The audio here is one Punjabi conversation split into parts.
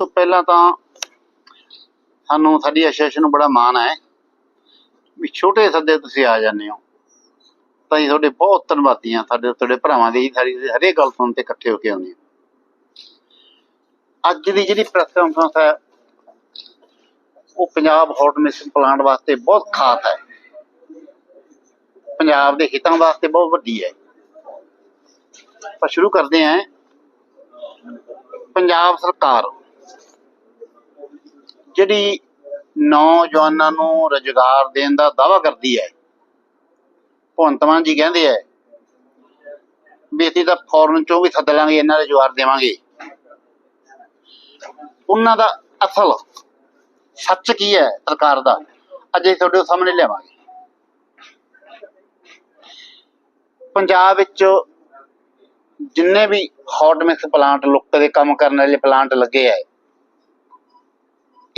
ਤੋਂ ਪਹਿਲਾਂ ਤਾਂ ਸਾਨੂੰ ਸਾਡੀ ਐਸੋਸੀਏਸ਼ਨ ਨੂੰ ਬੜਾ ਮਾਣ ਹੈ ਵੀ ਛੋਟੇ ਸੱਦੇ ਤੁਸੀਂ ਆ ਜਾਂਦੇ ਹੋ। ਤਾਂ ਅਸੀਂ ਤੁਹਾਡੇ ਬਹੁਤ ਧੰਨਵਾਦੀ ਹਾਂ ਸਾਡੇ ਤੁਹਾਡੇ ਭਰਾਵਾਂ ਦੀ ਸਾਡੀ ਹਰੇਕ ਗੱਲ ਸੁਣ ਤੇ ਇਕੱਠੇ ਹੋ ਕੇ ਆਉਂਦੇ ਅੱਜ ਦੀ ਜਿਹੜੀ ਪ੍ਰੈਸ ਕਾਨਫਰੰਸ ਹੈ, ਉਹ ਪੰਜਾਬ ਹੌਟ ਪਲਾਂਟ ਵਾਸਤੇ ਬਹੁਤ ਖਾਸ ਹੈ। ਪੰਜਾਬ ਦੇ ਹਿੱਤਾਂ ਵਾਸਤੇ ਬਹੁਤ ਵੱਡੀ ਹੈ। ਆਪਾਂ ਸ਼ੁਰੂ ਕਰਦੇ ਹਾਂ। ਪੰਜਾਬ ਸਰਕਾਰ ਜਿਹੜੀ ਨੌਜਵਾਨਾਂ ਨੂੰ ਰੁਜ਼ਗਾਰ ਦੇਣ ਦਾ ਦਾਅਵਾ ਕਰਦੀ ਹੈ, ਭਗਵੰਤ ਮਾਨ ਜੀ ਕਹਿੰਦੇ ਹੈ ਵੀ ਅਸੀਂ ਤਾਂ ਫੋਰਨ ਚੋਂ ਵੀ ਸੱਦ ਲਾਂਗੇ, ਇਹਨਾਂ ਦੇ ਜਵਾਬ ਦੇਵਾਂਗੇ। ਉਹਨਾਂ ਦਾ ਅਸਲ ਸੱਚ ਕੀ ਹੈ ਸਰਕਾਰ ਦਾ, ਅੱਜ ਅਸੀਂ ਤੁਹਾਡੇ ਸਾਹਮਣੇ ਲਿਆਵਾਂਗੇ। ਪੰਜਾਬ ਵਿੱਚ ਜਿੰਨੇ ਵੀ ਹੌਟ ਮਿਕਸ ਪਲਾਂਟ ਲੁੱਕ ਦੇ ਕੰਮ ਕਰਨ ਵਾਲੇ ਪਲਾਂਟ ਲੱਗੇ ਆ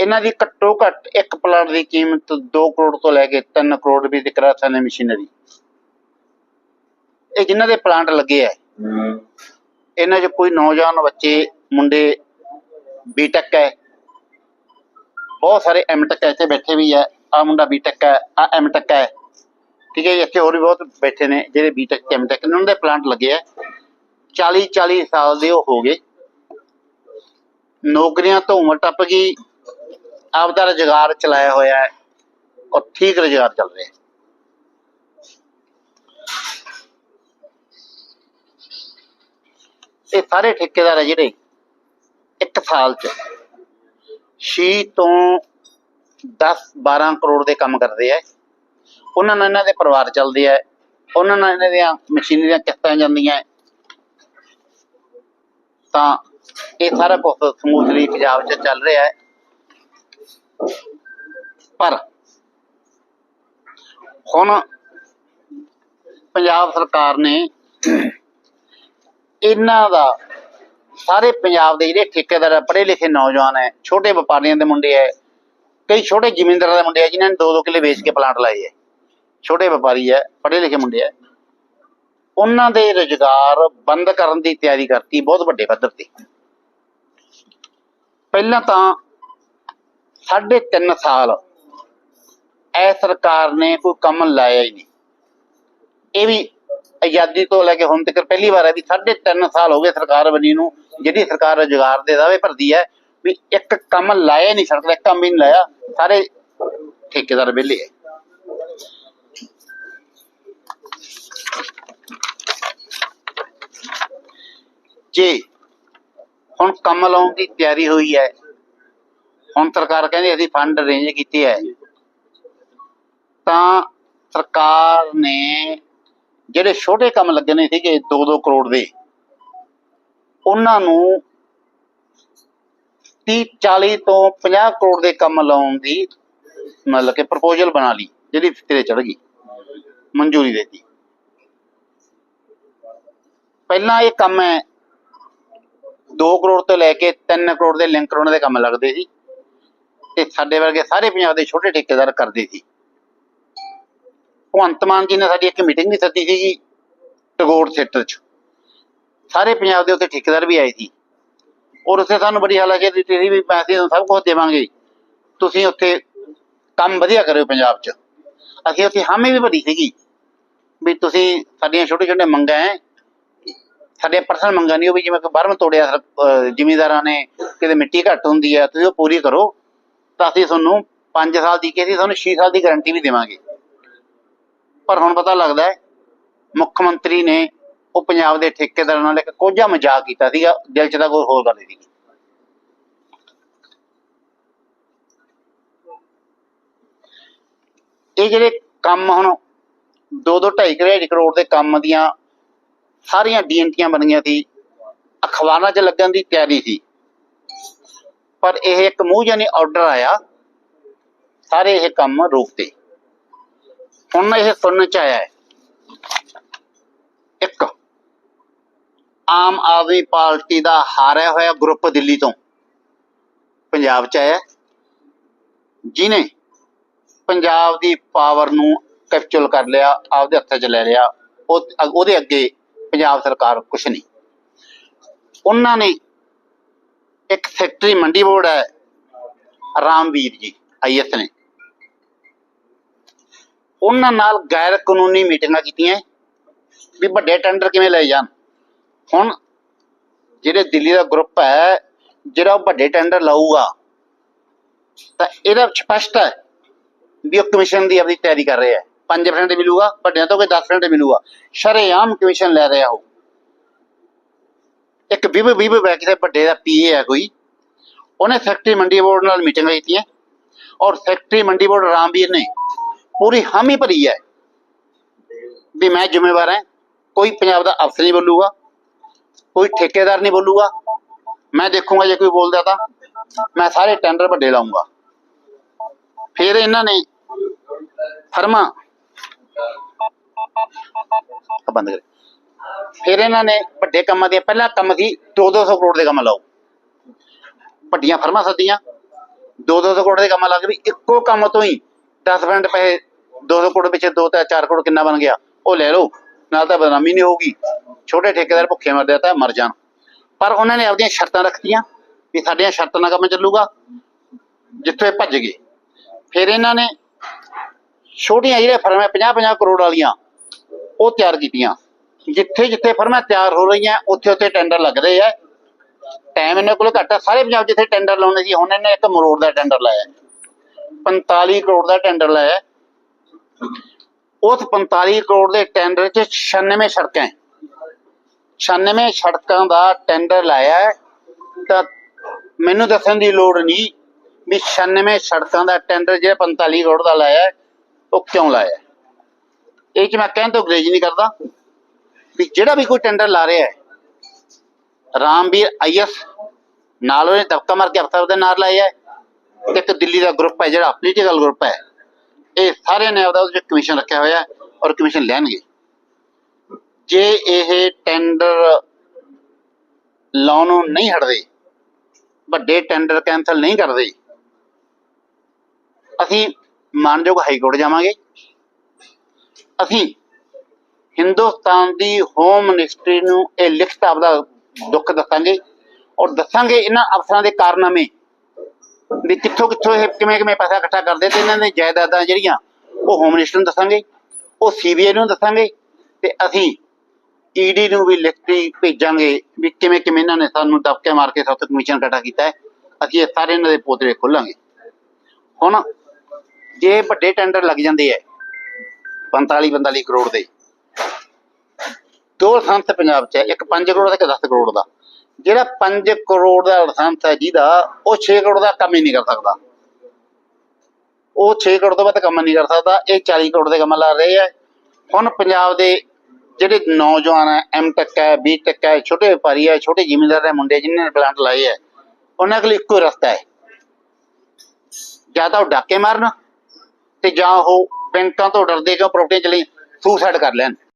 ਇਹਨਾਂ ਦੀ ਘੱਟੋ ਘੱਟ ਇੱਕ ਪਲਾਂਟ ਦੀ ਕੀਮਤ 2 ਕਰੋੜ ਤੋਂ ਲੈ ਕੇ 3 ਕਰੋੜ ਵੀ ਦੀ ਕਰਾਸਾਨੇ ਮਸ਼ੀਨਰੀ। ਇਹ ਜਿਨ੍ਹਾਂ ਦੇ ਪਲਾਂਟ ਲੱਗੇ ਆ, ਇਹਨਾਂ 'ਚ ਕੋਈ ਨੌਜਵਾਨ ਬੱਚੇ, ਮੁੰਡੇ ਬੀਟੈਕ ਹੈ। ਬਹੁਤ ਸਾਰੇ ਐਮਟੈਕ ਇੱਥੇ ਬੈਠੇ ਵੀ ਹੈ ਆ ਮੁੰਡਾ ਬੀਟੈਕ ਹੈ, ਆ ਐਮਟੈਕ ਹੈ। ਠੀਕ ਹੈ ਇੱਥੇ ਹੋਰ ਵੀ ਬਹੁਤ ਬੈਠੇ ਨੇ ਜਿਹੜੇ ਬੀਟੈਕ ਐਮਟੈਕ ਇਹਨਾਂ ਦੇ ਪਲਾਂਟ ਲੱਗੇ ਆ। 40 40 ਸਾਲ ਦੇ ਉਹ ਹੋ ਗਏ। ਨੌਕਰੀਆਂ ਤੋਂ ਉਮਰ ਟੱਪ ਗਈ। ਆਪਦਾ ਰੁਜ਼ਗਾਰ ਚਲਾਇਆ ਹੋਇਆ ਹੈ ਔਰ ਠੀਕ ਰੁਜ਼ਗਾਰ ਚੱਲ ਰਿਹਾ ਹੈ। ਇਹ ਸਾਰੇ ਠੇਕੇਦਾਰ ਹੈ ਜਿਹੜੇ ਇੱਕ ਸਾਲ ਚ 6 ਤੋਂ 10 12 ਕਰੋੜ ਦੇ ਕੰਮ ਕਰਦੇ ਆ। ਉਹਨਾਂ ਨਾਲ ਇਹਨਾਂ ਦੇ ਪਰਿਵਾਰ ਚੱਲਦੇ ਆ। ਉਹਨਾਂ ਨਾਲ ਇਹਨਾਂ ਦੀਆਂ ਮਸ਼ੀਨਰੀਆਂ ਦੀਆਂ ਜਾਂਦੀਆਂ ਤਾਂ ਇਹ ਸਾਰਾ ਕੁਝ ਸਮੂਥਲੀ ਪੰਜਾਬ 'ਚ ਚੱਲ ਰਿਹਾ ਹੈ। ਪਰ ਹੁਣ ਪੰਜਾਬ ਸਰਕਾਰ ਨੇ ਇਹਨਾਂ ਦਾ ਸਾਰੇ ਪੰਜਾਬ ਦੇ ਜਿਹੜੇ ਠੇਕੇਦਾਰ ਪੜ੍ਹੇ ਲਿਖੇ ਨੌਜਵਾਨ ਹੈ, ਛੋਟੇ ਵਪਾਰੀਆਂ ਦੇ ਮੁੰਡੇ ਹੈ, ਕਈ ਛੋਟੇ ਜ਼ਿਮੀਂਦਾਰਾਂ ਦੇ ਮੁੰਡੇ ਹੈ, ਜਿਨ੍ਹਾਂ ਨੇ ਦੋ ਦੋ ਕਿੱਲੇ ਵੇਚ ਕੇ ਪਲਾਂਟ ਲਾਏ ਹੈ। ਛੋਟੇ ਵਪਾਰੀ ਹੈ, ਪੜ੍ਹੇ ਲਿਖੇ ਮੁੰਡੇ ਹੈ। ਉਹਨਾਂ ਦੇ ਰੁਜ਼ਗਾਰ ਬੰਦ ਕਰਨ ਦੀ ਤਿਆਰੀ ਕਰਤੀ, ਬਹੁਤ ਵੱਡੇ ਪੱਧਰ ਤੇ। ਪਹਿਲਾਂ ਤਾਂ ਸਾਢੇ ਤਿੰਨ ਸਾਲ ਇਹ ਸਰਕਾਰ ਨੇ ਕੋਈ ਕੰਮ ਲਾਇਆ ਹੀ ਨਹੀਂ। ਇਹ ਵੀ ਆਜ਼ਾਦੀ ਤੋਂ ਲੈ ਕੇ ਹੁਣ ਤੱਕ ਪਹਿਲੀ ਵਾਰ ਹੈ ਵੀ ਸਾਢੇ ਤਿੰਨ ਸਾਲ ਹੋ ਗਏ ਸਰਕਾਰ ਬਣੀ ਨੂੰ, ਜਿਹੜੀ ਸਰਕਾਰ ਰੁਜ਼ਗਾਰ ਦੇ ਦਾਅਵੇ ਭਰਦੀ ਹੈ, ਵੀ ਇੱਕ ਕੰਮ ਲਾਇਆ ਨਹੀਂ ਸੜਕ ਦਾ ਕੰਮ ਹੀ ਨਹੀਂ ਲਾਇਆ, ਸਾਰੇ ਠੇਕੇਦਾਰ ਵਿਹਲੇ ਹੈ। ਜੇ ਹੁਣ ਕੰਮ ਲਾਉਣ ਦੀ ਤਿਆਰੀ ਹੋਈ ਹੈ ਹੁਣ ਸਰਕਾਰ ਕਹਿੰਦੀ ਅਸੀਂ ਫੰਡ ਅਰੇਂਜ ਕੀਤੇ ਹੈ। ਤਾਂ ਸਰਕਾਰ ਨੇ ਜਿਹੜੇ ਛੋਟੇ ਕੰਮ ਲੱਗਣੇ ਸੀਗੇ 2-2 ਕਰੋੜ ਦੇ, ਉਹਨਾਂ ਨੂੰ 30 40 ਤੋਂ 50 ਕਰੋੜ ਦੇ ਕੰਮ ਲਾਉਣ ਦੀ ਮਤਲਬ ਕਿ ਪ੍ਰਪੋਜ਼ਲ ਬਣਾ ਲਈ, ਜਿਹੜੀ ਤੇਰੇ ਚੜ ਗਈ, ਮਨਜ਼ੂਰੀ ਦੇ ਦਿੱਤੀ। ਪਹਿਲਾਂ ਇਹ ਕੰਮ ਹੈ 2 ਕਰੋੜ ਤੋਂ ਲੈ ਕੇ 3 ਕਰੋੜ ਦੇ ਲਿੰਕ ਉਹਨਾਂ ਦੇ ਕੰਮ ਲੱਗਦੇ ਸੀ। ਤੇ ਸਾਡੇ ਵਰਗੇ ਸਾਰੇ ਪੰਜਾਬ ਦੇ ਛੋਟੇ ਠੇਕੇਦਾਰ ਕਰਦੇ ਸੀ। ਭਗਵੰਤ ਮਾਨ ਜੀ ਨੇ ਸਾਡੀ ਇੱਕ ਮੀਟਿੰਗ ਵੀ ਸੱਦੀ ਸੀਗੀ ਟਗੋਰ ਥੀਏਟਰ 'ਚ। ਸਾਰੇ ਪੰਜਾਬ ਦੇ ਉੱਤੇ ਠੇਕੇਦਾਰ ਵੀ ਆਏ ਸੀ। ਔਰ ਉੱਥੇ ਸਾਨੂੰ ਬੜੀ ਹਾਲਾਕੀ ਦਿੱਤੀ ਵੀ ਪੈਸੇ ਸਭ ਕੁਝ ਦੇਵਾਂਗੇ। ਤੁਸੀਂ ਉੱਥੇ ਕੰਮ ਵਧੀਆ ਕਰਿਓ ਪੰਜਾਬ 'ਚ। ਅਸੀਂ ਉੱਥੇ ਹਾਮੀ ਵੀ ਭਰੀ ਸੀਗੀ ਵੀ ਤੁਸੀਂ ਸਾਡੀਆਂ ਛੋਟੇ ਛੋਟੇ ਮੰਗਾਂ ਹੈ। ਸਾਡੀਆਂ ਪਰਸਨਲ ਮੰਗਾਂ ਨਹੀਂ, ਉਹ ਵੀ ਜਿਵੇਂ ਕਿ ਬਾਹਰੋਂ ਤੋੜਿਆ ਸਰ- ਜ਼ਿਮੀਂਦਾਰਾਂ ਨੇ, ਕਿਤੇ ਮਿੱਟੀ ਘੱਟ ਹੁੰਦੀ ਹੈ ਤੁਸੀਂ ਉਹ ਪੂਰੀ ਕਰੋ। ਤਾਂ ਅਸੀਂ ਤੁਹਾਨੂੰ 5 ਸਾਲ ਦੀ ਕਿਹਾ ਸੀ ਤੁਹਾਨੂੰ 6 ਸਾਲ ਦੀ ਗਾਰੰਟੀ ਵੀ ਦੇਵਾਂਗੇ। ਪਰ ਹੁਣ ਪਤਾ ਲੱਗਦਾ ਹੈ, ਮੁੱਖ ਮੰਤਰੀ ਨੇ ਉਹ ਪੰਜਾਬ ਦੇ ਠੇਕੇਦਾਰਾਂ ਨਾਲ ਇੱਕ ਕੋਝਾ ਮਜ਼ਾਕ ਕੀਤਾ ਸੀਗਾ, ਦਿਲ 'ਚ ਤਾਂ ਕੋਈ ਹੋਰ ਗੱਲ ਸੀ ਇਹ ਜਿਹੜੇ ਕੰਮ ਹੁਣ 2-2 2.5 ਕਰੋੜ ਦੇ ਕੰਮ ਦੀਆਂ ਸਾਰੀਆਂ ਡੀਐਨਟੀਆਂ ਬਣ ਗਈਆਂ ਸੀ, ਅਖਬਾਰਾਂ 'ਚ ਲੱਗਣ ਦੀ ਤਿਆਰੀ ਸੀ। ਪਰ ਇਹ ਇੱਕ ਮੂੰਹ ਜਾਨੀ ਆਰਡਰ ਆਇਆ। ਸਾਰੇ ਇਹ ਕੰਮ ਰੋਕਤੇ ਹੁਣ ਇਹ ਸੁਣਨ ਚ ਆਇਆ ਹੈ। ਇੱਕ ਆਮ ਆਦਮੀ ਪਾਰਟੀ ਦਾ ਹਾਰਿਆ ਹੋਇਆ ਗਰੁੱਪ ਦਿੱਲੀ ਤੋਂ ਪੰਜਾਬ ਚ ਆਇਆ ਹੈ, ਜਿਨੇ ਪੰਜਾਬ ਦੀ ਪਾਵਰ ਨੂੰ ਕੈਪਚਰ ਕਰ ਲਿਆ ਆਪਦੇ ਹੱਥਾਂ 'ਚ ਲੈ ਲਿਆ ਉਹ ਉਹਦੇ ਅੱਗੇ ਪੰਜਾਬ ਸਰਕਾਰ ਕੁਛ ਨਹੀਂ। ਉਹਨਾਂ ਨੇ ਸੈਕਟਰੀ ਮੰਡੀ ਬੋਰਡ ਹੈ, ਰਾਮਵੀਰ ਜੀ ਆਈਐਸ ਨੇ। ਉਹਨਾਂ ਨਾਲ ਗੈਰ ਕਾਨੂੰਨੀ ਮੀਟਿੰਗਾਂ ਕੀਤੀਆਂ, ਵੀ ਵੱਡੇ ਟੈਂਡਰ ਕਿਵੇਂ ਲਏ ਜਾਣ। ਹੁਣ ਜਿਹੜੇ ਦਿੱਲੀ ਦਾ ਗਰੁੱਪ ਹੈ, ਜਿਹੜਾ ਉਹ ਵੱਡੇ ਟੈਂਡਰ ਲਾਊਗਾ, ਤਾਂ ਇਹਦਾ ਸਪਸ਼ਟ ਹੈ ਵੀ ਉਹ ਕਮਿਸ਼ਨ ਦੀ ਆਪਣੀ ਤਿਆਰੀ ਕਰ ਰਿਹਾ ਹੈ। 5% ਮਿਲੂਗਾ, ਵੱਡਿਆਂ ਤੋਂ ਕੋਈ 10% ਮਿਲੂਗਾ। ਸ਼ਰੇਆਮ ਕਮਿਸ਼ਨ ਲੈ ਰਿਹਾ ਉਹ। ਇੱਕ ਵਿਭ ਵਿਭ ਬੈ ਕਿਸੇ ਵੱਡੇ ਦਾ ਪੀਏ ਹੈ ਕੋਈ ਉਹਨੇ ਸੈਕਟਰੀ ਮੰਡੀ ਬੋਰਡ ਨਾਲ ਮੀਟਿੰਗ ਕੀਤੀ ਹੈ ਔਰ ਸੈਕਟਰੀ ਮੰਡੀ ਬੋਰਡ ਰਾਮਵੀਰ ਨੇ ਪੂਰੀ ਹਾਮੀ ਭਰੀ ਹੈ ਵੀ ਮੈਂ ਜ਼ਿੰਮੇਵਾਰ ਹਾਂ ਕੋਈ ਪੰਜਾਬ ਦਾ ਅਫਸਰ ਨਹੀਂ ਬੋਲੂਗਾ ਕੋਈ ਠੇਕੇਦਾਰ ਨਹੀਂ ਬੋਲੂਗਾ ਮੈਂ ਦੇਖੂੰਗਾ ਜੇ ਕੋਈ ਬੋਲਦਾ ਤਾਂ ਮੈਂ ਸਾਰੇ ਟੈਂਡਰ ਵੱਡੇ ਲਾਉਂਗਾ ਫਿਰ ਇਹਨਾਂ ਨੇ ਫਰਮਾ ਆ ਬੰਦ ਕਰੇ ਫਿਰ ਇਹਨਾਂ ਨੇ ਵੱਡੇ ਕੰਮਾਂ ਦੇ ਪਹਿਲਾ ਕੰਮ ਸੀ 2-200 ਕਰੋੜ ਦੇ ਕੰਮ ਲਾਓ ਵੱਡੀਆਂ ਫਰਮਾਂ ਸੱਦੀਆਂ। 2-200 ਕਰੋੜ ਦੇ ਕੰਮ ਲੱਗ ਵੀ ਇੱਕੋ ਕੰਮ ਤੋਂ ਹੀ 10 ਮਿੰਟ ਪੈਸੇ 200 ਕਰੋੜ ਪਿੱਛੇ 2 ਤੇ 4 ਕਰੋੜ ਕਿੰਨਾ ਬਣ ਗਿਆ। ਉਹ ਲੈ ਲਓ, ਨਾਲ ਤਾਂ ਬਦਨਾਮੀ ਨਹੀਂ ਹੋਊਗੀ। ਛੋਟੇ ਠੇਕੇਦਾਰ ਭੁੱਖੇ ਮਰਦੇ ਤਾਂ ਮਰ ਜਾਣ। ਪਰ ਉਹਨਾਂ ਨੇ ਆਪਣੀਆਂ ਸ਼ਰਤਾਂ ਰੱਖਤੀਆਂ ਵੀ ਸਾਡੀਆਂ ਸ਼ਰਤਾਂ ਨਾਲ ਕੰਮ ਚੱਲੂਗਾ। ਜਿੱਥੋਂ ਇਹ ਭੱਜ ਗਏ। ਫਿਰ ਇਹਨਾਂ ਨੇ ਛੋਟੀਆਂ ਜਿਹੜੇ ਫਰਮਾਂ 50-50 ਕਰੋੜ ਵਾਲੀਆਂ, ਉਹ ਤਿਆਰ ਕੀਤੀਆਂ। ਜਿੱਥੇ ਜਿੱਥੇ ਫਰਮਾਂ ਤਿਆਰ ਹੋ ਰਹੀਆਂ ਉੱਥੇ ਉੱਥੇ ਟੈਂਡਰ ਲੱਗ ਰਹੇ ਆ। ਟਾਈਮ ਇਹਨਾਂ ਕੋਲ ਘੱਟ ਆ, ਸਾਰੇ ਪੰਜਾਬ ਜਿੱਥੇ ਟੈਂਡਰ ਲਾਉਣੇ ਸੀ, ਹੁਣ ਇਹਨੇ ਇੱਕ ਮਰੋੜ ਦਾ ਟੈਂਡਰ ਲਾਇਆ। 45 ਕਰੋੜ ਦਾ ਟੈਂਡਰ ਲਾਇਆ। ਉਸ 45 ਕਰੋੜ ਦੇ ਟੈਂਡਰ 'ਚ 96 ਸੜਕਾਂ 96 ਸੜਕਾਂ ਦਾ ਟੈਂਡਰ ਲਾਇਆ ਤਾਂ ਮੈਨੂੰ ਦੱਸਣ ਦੀ ਲੋੜ ਨਹੀਂ ਵੀ 96 ਸੜਕਾਂ ਦਾ ਟੈਂਡਰ ਜਿਹੜਾ 45 ਕਰੋੜ ਦਾ ਲਾਇਆ ਉਹ ਕਿਉਂ ਲਾਇਆ ਇਹ ਚ ਮੈਂ ਕਹਿਣ ਤੋਂ ਗਰੇਜ ਨਹੀਂ ਕਰਦਾ ਵੀ ਜਿਹੜਾ ਵੀ ਕੋਈ ਟੈਂਡਰ ਲਾ ਰਿਹਾ ਹੈ ਰਾਮਵੀਰ ਆਈਐਸ ਨਾਲ ਉਹਨੇ ਦਬਕਾ ਮਾਰ ਕੇ ਅਫਸਰ ਦੇ ਨਾਲ ਲਾਇਆ ਇੱਕ ਦਿੱਲੀ ਦਾ ਗਰੁੱਪ ਹੈ ਜਿਹੜਾ ਪੋਲੀਟੀਕਲ ਗਰੁੱਪ ਹੈ। ਇਹ ਸਾਰਿਆਂ ਨੇ ਆਪਦਾ ਉਹਦੇ ਵਿੱਚ ਕਮਿਸ਼ਨ ਰੱਖਿਆ ਹੋਇਆ ਔਰ ਕਮਿਸ਼ਨ ਲੈਣਗੇ। ਜੇ ਇਹ ਟੈਂਡਰ ਲਾਉਣ ਨਹੀਂ ਹਟਦੇ, ਵੱਡੇ ਟੈਂਡਰ ਕੈਂਸਲ ਨਹੀਂ ਕਰਦੇ, ਅਸੀਂ ਮਾਨਯੋਗ ਹਾਈ ਕੋਰਟ ਜਾਵਾਂਗੇ। ਅਸੀਂ ਹਿੰਦੁਸਤਾਨ ਦੀ ਹੋਮ ਮਿਨਿਸਟਰੀ ਨੂੰ ਇਹ ਲਿਖਤ ਆਪਦਾ ਦੁੱਖ ਦੱਸਾਂਗੇ ਔਰ ਦੱਸਾਂਗੇ ਇਹਨਾਂ ਅਫਸਰਾਂ ਦੇ ਕਾਰਨਾਮੇ ਵੀ ਕਿੱਥੋਂ ਕਿੱਥੋਂ ਇਹ ਕਿਵੇਂ ਕਿਵੇਂ ਪੈਸਾ ਇਕੱਠਾ ਕਰਦੇ ਤੇ ਇਹਨਾਂ ਦੀਆਂ ਜਾਇਦਾਦਾਂ ਜਿਹੜੀਆਂ ਉਹ ਹੋਮ ਮਿਨਿਸਟਰ ਨੂੰ ਦੱਸਾਂਗੇ, ਉਹ ਸੀਬੀਆਈ ਨੂੰ ਦੱਸਾਂਗੇ ਤੇ ਅਸੀਂ ਈਡੀ ਨੂੰ ਵੀ ਲਿਖਤੀ ਭੇਜਾਂਗੇ ਵੀ ਕਿਵੇਂ ਕਿਵੇਂ ਇਹਨਾਂ ਨੇ ਸਾਨੂੰ ਦਬਕੇ ਮਾਰ ਕੇ ਸਾਥ ਕਮਿਸ਼ਨ ਇਕੱਠਾ ਕੀਤਾ ਹੈ, ਅਸੀਂ ਇਹ ਸਾਰੇ ਇਹਨਾਂ ਦੇ ਪੋਤਰੇ ਖੋਲਾਂਗੇ। ਹੁਣ ਜੇ ਵੱਡੇ ਟੈਂਡਰ ਲੱਗ ਜਾਂਦੇ ਐ 45 45 ਕਰੋੜ ਦੇ ਦੋ ਲਾਇਸੈਂਸ ਪੰਜਾਬ 'ਚ ਹੈ, ਇੱਕ 5 ਕਰੋੜ ਦਾ ਇੱਕ 10 ਕਰੋੜ ਦਾ। ਜਿਹੜਾ 5 ਕਰੋੜ ਦਾ ਲਾਇਸੈਂਸ ਹੈ ਜਿਹਦਾ, ਉਹ 6 ਕਰੋੜ ਦਾ ਕੰਮ ਹੀ ਨਹੀਂ ਕਰ ਸਕਦਾ। ਉਹ 6 ਕਰੋੜ ਤੋਂ ਵੱਧ ਕੰਮ ਨਹੀਂ ਕਰ ਸਕਦਾ, ਇਹ 40 ਕਰੋੜ ਦੇ ਕੰਮ ਲਾ ਰਹੇ ਹੈ। ਹੁਣ ਪੰਜਾਬ ਦੇ ਜਿਹੜੇ ਨੌਜਵਾਨ ਹੈ ਐਮ ਹੈ ਬੀ ਟੈਕ ਹੈ, ਛੋਟੇ ਵਪਾਰੀ ਹੈ, ਛੋਟੇ ਜ਼ਿਮੀਂਦਾਰ ਦੇ ਮੁੰਡੇ ਜਿਨ੍ਹਾਂ ਨੇ ਪਲਾਂਟ ਲਾਏ ਹੈ, ਉਹਨਾਂ ਕੋਲ ਇੱਕੋ ਹੀ ਰਸਤਾ ਹੈ। ਜਾਂ ਤਾਂ ਉਹ ਡਾਕੇ ਮਾਰਨ ਤੇ ਜਾਂ ਉਹ ਬੈਂਕਾਂ ਤੋਂ ਡਰਦੇ ਕਿ ਪ੍ਰਾਪਰਟੀ ਚਲੀ ਸੁਸਾਈਡ ਕਰ ਲੈਣ।